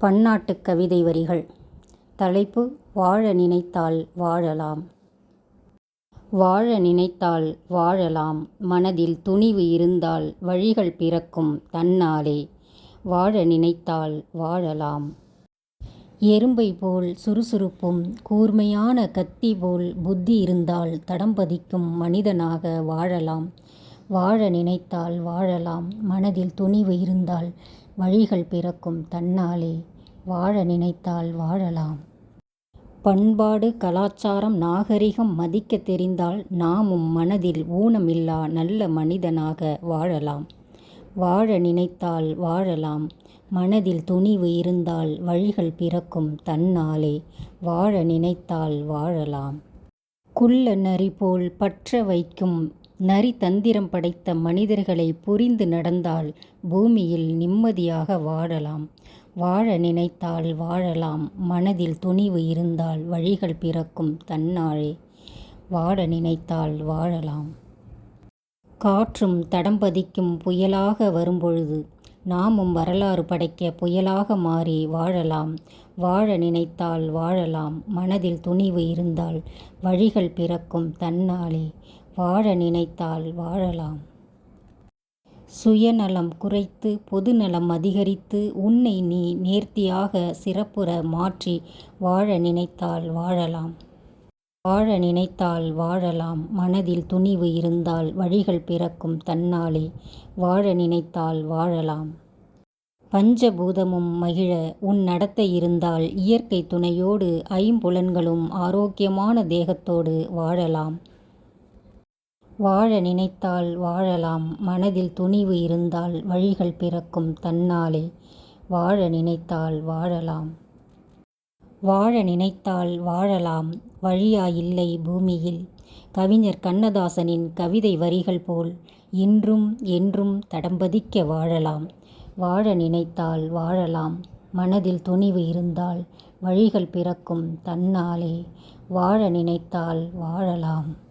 பன்னாட்டுக் கவிதை வரிகள். தலைப்பு வாழ நினைத்தால் வாழலாம். வாழ நினைத்தால் வாழலாம். மனதில் துணிவு இருந்தால் வழிகள் பிறக்கும் தன்னாலே. வாழ நினைத்தால் வாழலாம். எறும்பை போல் சுறுசுறுப்பும் கூர்மையான கத்தி போல் புத்தி இருந்தால் தடம் பதிக்கும் மனிதனாக வாழலாம். வாழ நினைத்தால் வாழலாம். மனதில் துணிவு இருந்தால் வழிகள் பிறக்கும் தன்னாலே வாழ நினைத்தால் வாழலாம். பண்பாடு கலாச்சாரம் நாகரிகம் மதிக்க தெரிந்தால் நாமும் மனதில் ஊனமில்லா நல்ல மனிதனாக வாழலாம். வாழ நினைத்தால் வாழலாம். மனதில் துணிவு இருந்தால் வழிகள் பிறக்கும் தன்னாலே வாழ நினைத்தால் வாழலாம். குள்ள நரி போல் பற்ற வைக்கும் நரி தந்திரம் படைத்த மனிதர்களை புரிந்து நடந்தால் பூமியில் நிம்மதியாக வாழலாம். வாழ நினைத்தால் வாழலாம். மனதில் துணிவு இருந்தால் வழிகள் பிறக்கும் தன்னாழே வாழ நினைத்தால் வாழலாம். காற்றும் தடம் பதிக்கும் புயலாக வரும்பொழுது நாமும் வரலாறு படைக்க புயலாக மாறி வாழலாம். வாழ நினைத்தால் வாழலாம். மனதில் துணிவு இருந்தால் வழிகள் பிறக்கும் தன்னாலே. வாழ நினைத்தால் வாழலாம். சுயநலம் குறைத்து பொதுநலம் அதிகரித்து உன்னை நீ நேர்த்தியாக சிறப்புற மாற்றி வாழ நினைத்தால் வாழலாம். வாழ நினைத்தால் வாழலாம். மனதில் துணிவு இருந்தால் வழிகள் பிறக்கும் தன்னாலே வாழ நினைத்தால் வாழலாம். பஞ்சபூதமும் மகிழ உன் நடத்தை இருந்தால் இயற்கை துணையோடு ஐம்புலன்களும் ஆரோக்கியமான தேகத்தோடு வாழலாம். வாழ நினைத்தால் வாழலாம் மனதில் துணிவு இருந்தால் வழிகள் பிறக்கும் தன்னாலே. வாழ நினைத்தால் வாழலாம். வாழ நினைத்தால் வாழலாம் வழியாயில்லை பூமியில். கவிஞர் கண்ணதாசனின் கவிதை வரிகள் போல் இன்றும் என்றும் தடம்பதிக்க வாழலாம். வாழ நினைத்தால் வாழலாம் மனதில் துணிவு இருந்தால் வழிகள் பிறக்கும் தன்னாலே. வாழ நினைத்தால் வாழலாம்.